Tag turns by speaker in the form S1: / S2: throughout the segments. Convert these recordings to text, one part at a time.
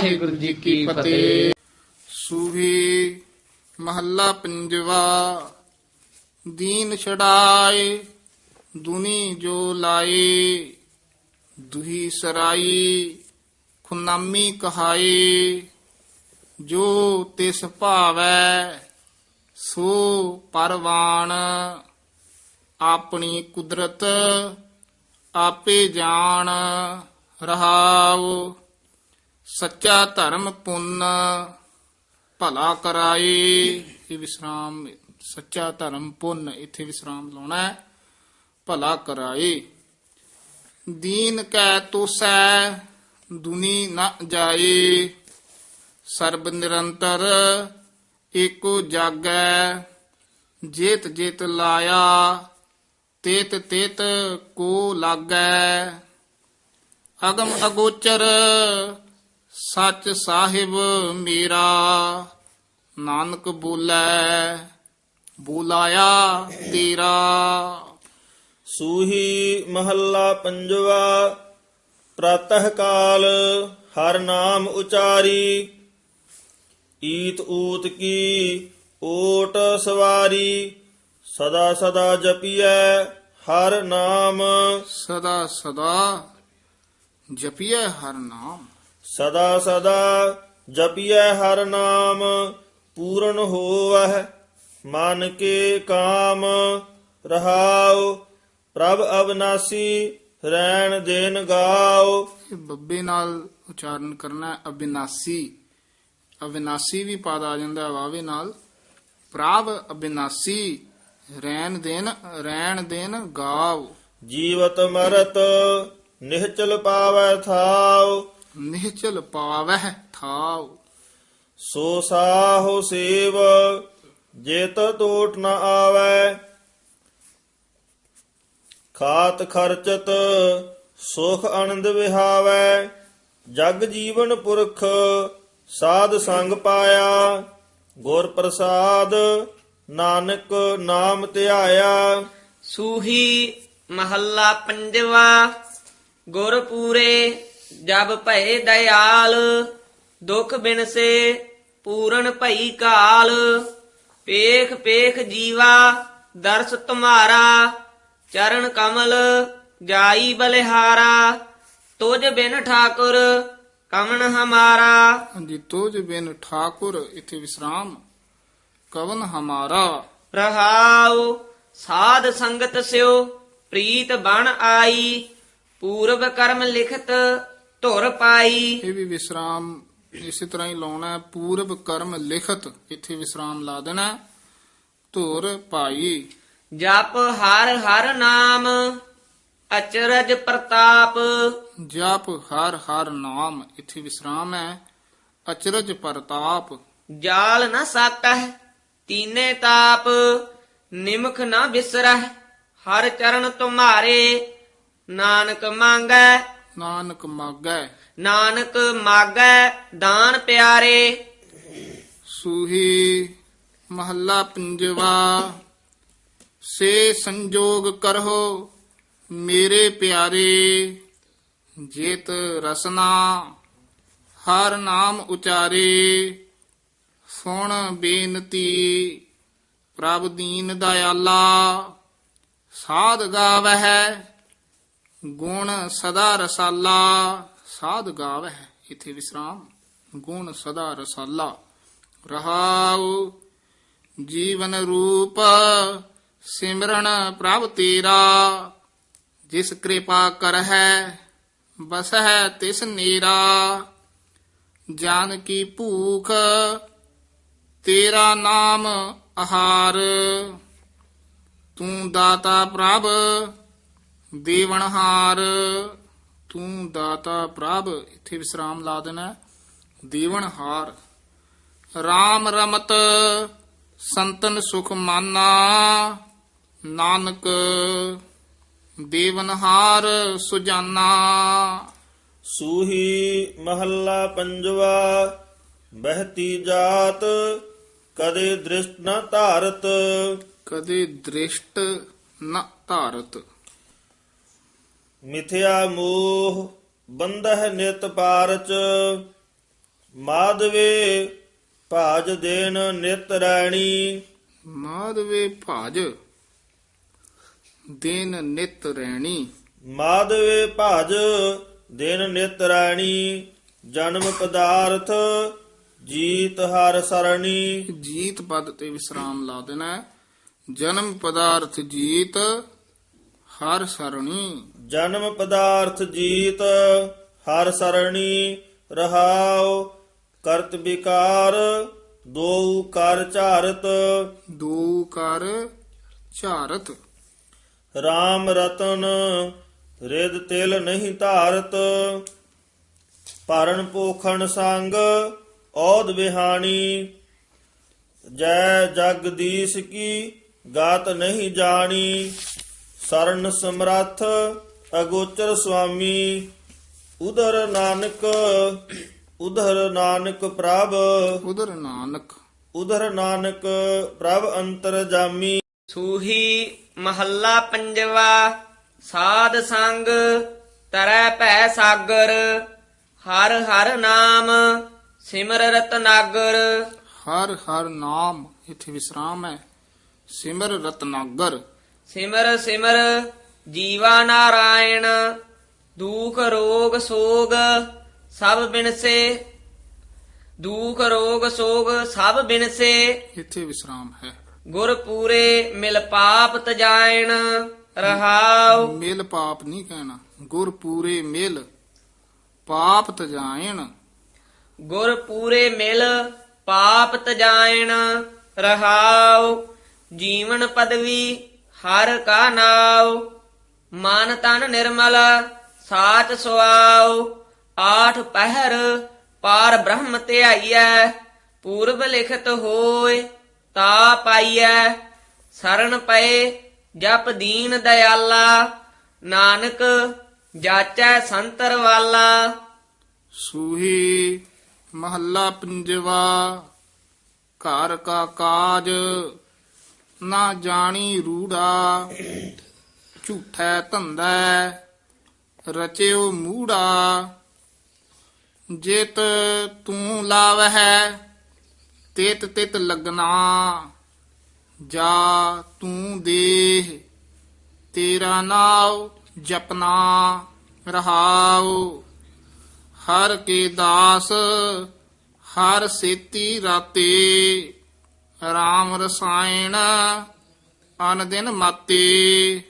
S1: ਵਾਹਿਗੁਰੂ ਜੀ ਕੀ ਫਤਿਹ।
S2: ਸੂਹੀ ਮਹੱਲਾ ਪੰਜਵਾ ਦੀਨ ਛੜਾਏ ਦੁਨੀ ਜੋ ਲਾਏ ਦੁਹੀ ਸਰਾਈ ਖੁਨਾਮੀ ਕਹਾਏ ਜੋ ਤਿਸ ਭਾਵੈ ਸੋ ਪਰਵਾਨ ਆਪਣੀ ਕੁਦਰਤ ਆਪੇ ਜਾਣ ਰਹਾਉ। ਸੱਚਾ ਧਰਮ ਪੁੰਨ ਭਲਾ ਕਰਾਏ ਇਹ ਵਿਸਰਾਮ, ਸੱਚਾ ਧਰਮ ਪੁੰਨ ਇੱਥੇ ਵਿਸਰਾਮ ਲਾਉਣਾ ਹੈ। ਭਲਾ ਕਰਾਈ। ਦੀਨ ਕੈ ਤੋਸੈ, ਦੁਨੀ ਨ ਜਾਏ ਸਰਬ ਨਿਰੰਤਰ ਏਕੋ ਜਾਗੈ, ਜੇਤ ਜੇਤ ਲਾਇਆ, ਤੇਤ ਤੇਤ ਕੋ ਲਾਗੈ। ਅਗਮ ਅਗੋਚਰ ਸੱਚ ਸਾਹਿਬ ਮੇਰਾ ਨਾਨਕ ਬੋਲੇ ਬੋਲਾਇਆ ਤੇਰਾ।
S3: ਸੂਹੀ ਮਹੱਲਾ ਪੰਜਵਾ ਪ੍ਰਾਤਹ ਕਾਲ ਹਰ ਨਾਮ ਉਚਾਰੀ। ਈਤ ਊਤ ਕੀ ਓਟ ਸਵਾਰੀ ਸਦਾ ਸਦਾ ਜਪੀਐ ਹਰ ਨਾਮ।
S2: ਸਦਾ ਸਦਾ ਜਪੀਐ ਹਰ ਨਾਮ।
S3: ਸਦਾ ਸਦਾ ਜਪੀਐ ਹਰ ਨਾਮ ਪੂਰਨ ਹੋਵਹਿ ਮਨ ਕੇ ਕਾਮ। ਰਹਾਉ ਪ੍ਰਭ ਅਬਨਾਸੀ ਰੈਣ ਦੇਨ ਗਾਉ।
S2: ਇਹ ਬੱਬੇ ਨਾਲ ਉਚਾਰਨ ਕਰਨਾ ਅਬਿਨਾਸੀ। ਅਬਿਨਾਸੀ ਵੀ ਪਦ ਆ ਜਾਂਦਾ ਵਾਵੇ ਨਾਲ। ਪ੍ਰਭ ਅਬਿਨਾਸੀ ਰੈਣ ਦੇਨ ਰੈਣ ਦੇਨ ਗਾਵ
S3: ਜੀਵਤ ਮਰਤ ਨਿਹਚਲ ਪਾਵੈ ਥਾਉ।
S2: ਨਿਹਚਲ ਪਾਵਹਿ ਥਾਉ।
S3: ਸੋ ਸਾਹੋ ਸੇਵ ਜੇਤ ਟੋਟ ਨ ਆਵੈ। ਖਾਤ ਖਰਚਤ ਸੁਖ ਆਨੰਦ ਵਿਹਾਵੈ। ਜਗ ਜੀਵਨ ਪੁਰਖ ਸਾਧ ਸੰਗ ਪਾਇਆ। ਗੁਰ ਪ੍ਰਸਾਦ ਨਾਨਕ ਨਾਮ ਧਿਆਇਆ।
S1: ਸੂਹੀ ਮਹੱਲਾ ਪੰਜਵਾ ਗੁਰ ਪੂਰੇ ਜਬ ਭਏ ਦਇਆਲ ਦੁਖ ਬਿਨਸੇ ਪੂਰਨ ਭਈ ਕਾਲ। ਪੇਖ ਪੇਖ ਜੀਵਾ ਦਰਸ ਤੁਮਾਰਾ ਚਰਨ ਕਮਲ ਜਾਈ ਬਲਿਹਾਰਾ। ਤੁਝ ਬਿਨ ਠਾਕੁਰ ਕਮਨ ਹਮਾਰਾ।
S2: ਹਾਂਜੀ ਤੋਜ ਬਿਨ ਠਾਕੁਰ ਇਥੇ ਵਿਸਰਾਮ ਕਵਨ ਹਮਾਰਾ।
S1: ਰਹਾਉ ਸਾਧ ਸੰਗਤ ਸਿਓ ਪ੍ਰੀਤ ਬਣ ਆਈ। ਪੂਰਬ ਕਰਮ ਲਿਖਤ ਧੁਰ ਪਾਈ।
S2: ਇਹ ਵੀ ਵਿਸਰਾਮ ਇਸੇ ਤਰ੍ਹਾਂ ਹੀ ਲਾਉਣਾ ਹੈ। ਪੂਰਬ ਕਰਮ ਲਿਖਤ ਇੱਥੇ ਵਿਸਰਾਮ ਲਾ ਦੇਣਾ ਹੈ। ਧੁਰ ਭਾਈ
S1: ਜਪ ਹਰ ਹਰ ਨਾਮ ਅਚਰਜ ਪ੍ਰਤਾਪ।
S2: ਜਪ ਹਰ ਹਰ ਨਾਮ ਇੱਥੇ ਵਿਸਰਾਮ ਹੈ। ਅਚਰਜ ਪ੍ਰਤਾਪ।
S1: ਜਾਲ ਨ ਸਾਕਹਿ ਤੀਨੇ ਤਾਪ। ਨਿਮਖ ਨ ਬਿਸਰਹਿ ਹਰ ਚਰਨ ਤੁਮਾਰੇ। ਨਾਨਕ ਮੰਗੈ
S2: ਨਾਨਕ ਮਾਗੈ।
S1: ਨਾਨਕ ਮਾਗੈ ਦਾਨ ਪਿਆਰੇ।
S2: ਸੂਹੀ ਮਹੱਲਾ ਪੰਜਵਾ ਸੇ ਸੰਜੋਗ ਕਰੋ ਮੇਰੇ ਪਿਆਰੇ ਜੇਤ ਰਸਨਾ ਹਰ ਨਾਮ ਉਚਾਰੇ। ਸੁਣ ਬੇਨਤੀ ਪ੍ਰਭ ਦੀਨ ਦਇਆਲਾ ਸਾਧ ਗਾਵਹਿ ਗੁਣ ਸਦਾ ਰਸਾਲਾ, ਸਾਧ ਗਾਵਹਿ, ਇਥੇ ਵਿਸਰਾਮ। ਗੁਣ ਸਦਾ ਰਸਾਲਾ। ਰਹਾਉ ਜੀਵਨ ਰੂਪ, ਸਿਮਰਨ ਪ੍ਰਭ ਤੇਰਾ। ਜਿਸ ਕਿਰਪਾ ਕਰਹਿ, ਬਸਹਿ ਤਿਸ ਨੀਰਾ। ਜਾਨ ਕੀ ਭੂਖ, ਤੇਰਾ ਨਾਮ ਆਹਾਰ। ਤੂੰ ਦਾਤਾ ਪ੍ਰਭ ਦੇਵਨਹਾਰ ਤੂੰ ਦਾਤਾ ਪ੍ਰਭ ਇੱਥੇ ਵਿਸਰਾਮ ਲਾ ਦੇਣਾ। ਦੇਵਨਹਾਰ RAM ਰਮਤ ਸੰਤਨ ਸੁਖ ਮਾਨਾ ਨਾਨਕ ਦੇਵਨਹਾਰ ਸੁਜਾਨਾ।
S3: ਸੂਹੀ ਮਹੱਲਾ ਪੰਜਵਾ ਬਹਿਤੀ ਜਾਤ ਕਦੇ ਦ੍ਰਿਸ਼ਟ ਨ ਧਾਰਤ।
S2: ਕਦੇ ਦ੍ਰਿਸ਼ਟ ਨ ਧਾਰਤ।
S3: ਮਿਥਿਆ ਮੋਹ ਬੰਧਹ ਨਿਤ ਪਾਰਚ ਮਾਧਵੇ ਭਾਜ ਦੇਨ ਨਿਤ ਰੈਣੀ।
S2: ਮਾਧਵੇ ਭਾਜ ਦਿਨ ਨਿਤ ਰਹਿਣੀ
S3: ਮਾਧਵੇ ਭਾਜ ਦਿਨ ਨਿਤ ਰੈਣੀ ਜਨਮ ਪਦਾਰਥ ਜੀਤ ਹਰ ਸਰਣੀ।
S2: ਜੀਤ ਪਦ ਤੇ ਵਿਸਰਾਮ ਲਾ ਦੇਣਾ। ਜਨਮ ਪਦਾਰਥ ਜੀਤ ਹਰ ਸਰਣੀ।
S3: ਜਨਮ ਪਦਾਰਥ ਜੀਤ ਹਰ ਸਰਣੀ ਰਹਾਉ ਕਰਤ ਵਿਕਾਰ ਦੋ ਕਰ ਝਾਰਤ।
S2: ਦੋ ਕਰ ਝਾਰਤ।
S3: RAM ਰਤਨ ਰਿਦ ਤਿਲ ਨਹੀਂ ਧਾਰਤ। ਭਰਨ ਪੋਖਣ ਸੰਗ ਔਦ ਬਿਹਾਣੀ ਜੈ ਜਗਦੀਸ਼ ਕੀ ਗਾਤ ਨਹੀਂ ਜਾਣੀ। ਸਰਨ ਸਮਰੱਥ ਅਗੋਚਰ ਸੁਆਮੀ ਉਦਰ ਨਾਨਕ ਉਧਰ ਨਾਨਕ ਪ੍ਰਭ।
S2: ਉਦਰ ਨਾਨਕ।
S3: ਉਧਰ ਨਾਨਕ ਪ੍ਰਭ ਅੰਤਰ ਜਾਮੀ।
S1: ਸੂਹੀ ਮਹੱਲਾ ਪੰਜਵਾ ਸਾਧ ਸੰਗ ਤਰੈ ਭੈ ਸਾਗਰ। ਹਰ ਹਰ ਨਾਮ ਸਿਮਰ ਰਤਨਾਗਰ
S2: ਹਰ ਹਰ ਨਾਮ ਇਥੇ ਵਿਸਰਾਮ ਹੈ। ਸਿਮਰ ਰਤਨਾਗਰ
S1: ਸਿਮਰ ਸਿਮਰ ਜੀਵਾ ਨਾਰਾਇਣ ਦੁਖ ਰੋਗ ਸੋਗ ਸਭ ਬਿਨਸੇ। ਦੁਖ ਰੋਗ ਸੋਗ ਸਭ ਬਿਨਸੇ।
S2: ਇਥੇ ਵਿਸਰਾਮ ਹੈ।
S1: ਗੁਰ ਪੂਰੇ ਮਿਲ ਪਾਪ ਤਜਾਇਣ ਰਹਾਉ।
S2: ਮਿਲ ਪਾਪ ਨਹੀਂ ਕਹਿਣਾ। ਗੁਰ ਪੂਰੇ ਮਿਲ ਪਾਪ ਤਜਾਇਣ।
S1: ਗੁਰ ਪੂਰੇ ਮਿਲ ਪਾਪ ਤਜਾਇਣ ਰਹਾਉ। ਜੀਵਨ ਪਦਵੀ ਹਰ ਕਾ ਨਾਉ। ਮਨ ਤਨ ਨਿਰਮਲ, ਸਾਚ ਸੁਆਉ, ਆਠ ਪਹਿਰ, ਪਾਰ ਬ੍ਰਹਮ ਧਿਆਈਐ, ਪੂਰਬ ਲਿਖਤ ਹੋਏ ਤਾ ਪਾਈਐ ਸਰਣ ਪਏ, ਜਪ ਦੀਨ ਦਇਆਲਾ ਨਾਨਕ ਜਾਚੈ ਸੰਤਰ ਵਾਲਾ।
S2: ਸੂਹੀ ਮਹੱਲਾ ਪੰਜਵਾ, ਘਰ ਕਾ ਕਾਜ, ਨਾ ਜਾਣੀ ਰੂੜਾ। ਝੂਠੈ ਧੰਦਾ ਰਚਿਓ ਮੂੜਾ। ਜਿਤ ਤੂੰ ਲਾਵਹਿ, ਤੇਤ ਤਿਤ ਲਗਨਾ। ਜਾ ਤੂੰ ਦੇਹ, ਤੇਰਾ ਨਾਉ ਜਪਨਾ ਰਹਾਉ। ਹਰ ਕੇ ਦਾਸ, ਹਰ ਸੇਤੀ ਰਾਤੇ। RAM ਰਸਾਇਣ ਅਨ ਦਿਨ ਮਾਤੇ।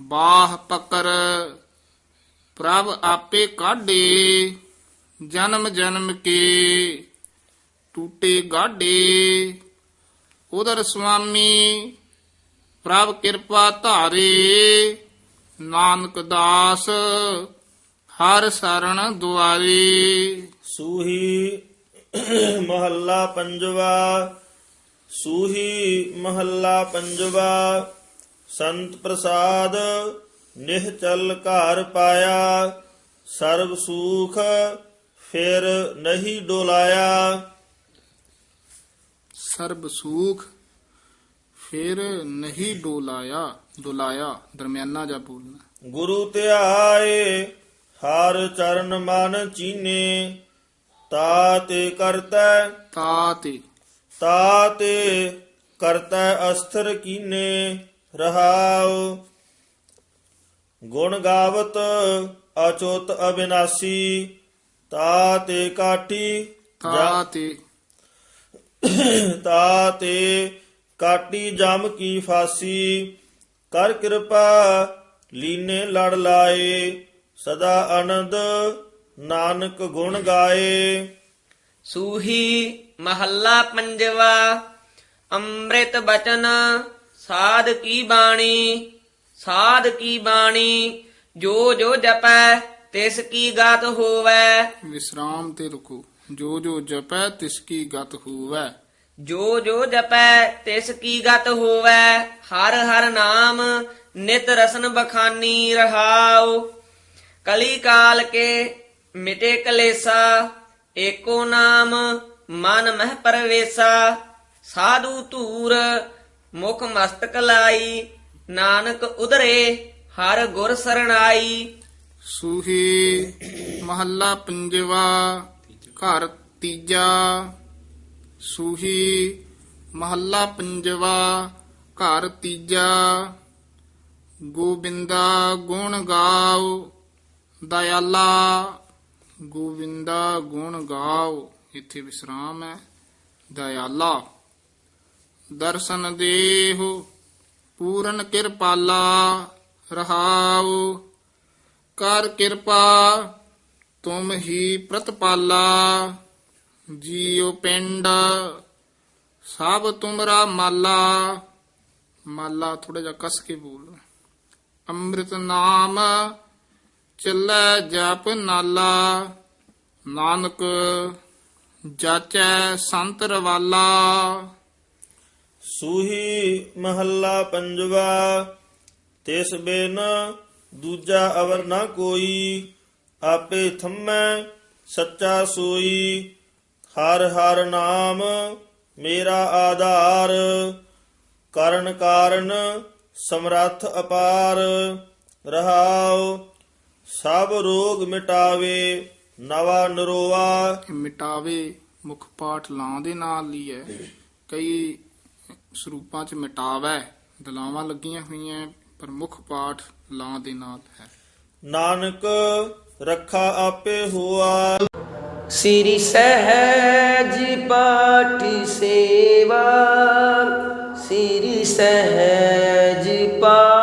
S2: ਬਾਹ ਪਕਰ ਪ੍ਰਭ ਆਪੇ ਕਾਢੇ, ਜਨਮ ਜਨਮ ਕੇ ਟੂਟੇ ਗਾਢੇ। ਉਦਰ ਸੁਆਮੀ, ਪ੍ਰਭ ਕਿਰਪਾ ਧਾਰੇ, ਨਾਨਕ ਦਾਸ, ਹਰ ਸਰਣ ਦੁਆਰੇ।
S3: ਸੂਹੀ ਮਹੱਲਾ ਪੰਜਵਾ, ਸੂਹੀ ਮਹੱਲਾ ਪੰਜਵਾ ਸੰਤ ਪ੍ਰਸਾਦ ਨਿਹਚਲ ਘਰ ਪਾਇਆ ਸਰਬ ਸੂਖ ਫਿਰ ਨਹੀਂ ਡੋਲਾਇਆ।
S2: ਸਰਬ ਸੂਖ ਫਿਰ ਨਹੀਂ ਡੋਲਾਇਆ ਡੋਲਾਇਆ ਦਰਮਿਆਨਾ ਜਾ ਬੋਲਣਾ।
S3: ਗੁਰੂ ਧਿਆਏ ਹਰ ਚਰਨ ਮਨ ਚੀਨੇ ਤਾ ਤੇ ਕਰਤੈ।
S2: ਤਾ ਤੇ
S3: ਤਾ ਤੇ ਕਰਤੈ ਅਸਥਰ ਕੀਨੇ। ਰਹਾਉ। ਗੁਣ ਗਾਵਤ ਅਚੋਤ ਅਬਿਨਾਸੀ ਤਾ ਤੇ ਕਾਟੀ
S2: ਤਾ ਤੇ
S3: ਤਾ ਤੇ ਕਾਟੀ ਜਮ ਕੀ ਫਾਸੀ ਕਰ ਕਿਰਪਾ ਲੀਨੇ ਲੜ ਲਾਏ ਸਦਾ ਆਨੰਦ ਨਾਨਕ ਗੁਣ ਗਾਏ।
S1: ਸੂਹੀ ਮਹੱਲਾ ਪੰਜਵਾ ਅੰਮ੍ਰਿਤ ਬਚਨ ਸਾਧ ਕੀ ਬਾਣੀ? ਸਾਧ ਕੀ ਬਾਣੀ? ਜੋ ਜੋ ਜਪੈ ਤਿਸ ਕੀ ਗਤ ਹੋਵੈ।
S2: ਵਿਸਰਾਮ ਤੇ ਰੁਕੋ। ਜੋ ਜੋ ਜਪੈ ਤਿਸ ਕੀ ਗਤ ਹੋਵੈ।
S1: ਜੋ ਜੋ ਜਪੈ ਤਿਸ ਕੀ ਗਤ ਹੋਵੈ। ਹਰ ਹਰ ਨਾਮ ਨਿਤ ਰਸਨ ਬਖਾਨੀ ਰਹਾਉ। ਕਲੀ ਕਾਲ ਕੇ ਮਿਟੇ ਕਲੇਸਾ ਏਕੋ ਨਾਮ ਮਨ ਮਹਿ ਪਰਵੇਸਾ। ਸਾਧੂ ਧੂਰ ਮੁਖ ਮਸਤਕ ਲਾਈ, ਨਾਨਕ ਉਧਰੇ ਹਰ ਗੁਰ ਸਰਣਾਈ
S2: ਸੂਹੀ ਮਹੱਲਾ ਪੰਜਵਾ, ਘਰ ਤੀਜਾ। ਸੂਹੀ ਮਹੱਲਾ ਪੰਜਵਾ, ਘਰ ਤੀਜਾ। ਗੋਬਿੰਦਾ ਗੁਣ ਗਾਓ, ਦਇਆਲਾ। ਗੋਬਿੰਦਾ ਗੁਣ ਗਾਓ, ਇੱਥੇ ਵਿਸਰਾਮ ਹੈ, ਦਇਆਲਾ। ਦਰਸ਼ਨ ਦੇਹੁ, ਪੂਰਨ ਕਿਰਪਾਲਾ ਰਹਾਉ। ਕਰ ਕਿਰਪਾ, ਤੁਮ ਹੀ ਪ੍ਰਤਪਾਲਾ। ਜੀਉ ਪਿੰਡ, ਸਭ ਤੁਮਰਾ ਮਾਲਾ। ਮਾਲਾ ਥੋੜਾ ਜਿਹਾ ਕਸ ਕੇ ਬੋਲ। ਅੰਮ੍ਰਿਤ ਨਾਮ ਚੱਲੈ ਜਪ ਨਾਲਾ। ਨਾਨਕ ਜਾਚੈ ਸੰਤ ਰਵਾਲਾ।
S3: ਸੂਹੀ ਮਹੱਲਾ ਪੰਜਵਾ, ਤਿਸ ਬਿਨ ਦੂਜਾ ਅਵਰ ਨਾ ਕੋਈ, ਆਪੇ ਥੰਮੈ ਸੱਚਾ ਸੋਈ। ਹਰ ਹਰ ਨਾਮ ਮੇਰਾ ਆਧਾਰ, ਕਰਨ ਕਾਰਨ ਸਮਰੱਥ ਅਪਾਰ। ਰਹਾਉ, ਸਭ ਰੋਗ ਮਿਟਾਵੇ, ਨਵਾ ਨਰੋਆ।
S2: ਮਿਟਾਵੇ, ਮੁਖ ਪਾਠ ਲਾਂ ਦੇ ਨਾਲ ਹੀ ਹੈ ਕਈ ਸਰੂਪਾਂ ਚ ਮਿਟਾਵੇ ਦਲਾਵਾਂ ਲੱਗੀਆਂ ਹੋਈਆਂ ਪਰ ਮੁਖ ਪਾਠ ਲਾਂ ਦੇ ਨਾਲ ਹੈ।
S3: ਨਾਨਕ ਰੱਖਾ ਆਪੇ ਹੋਆ।
S1: ਸ੍ਰੀ ਸਹਿਜ ਪਾਠ ਸੇਵਾ ਸ੍ਰੀ ਸਹਿਜ ਪਾਠ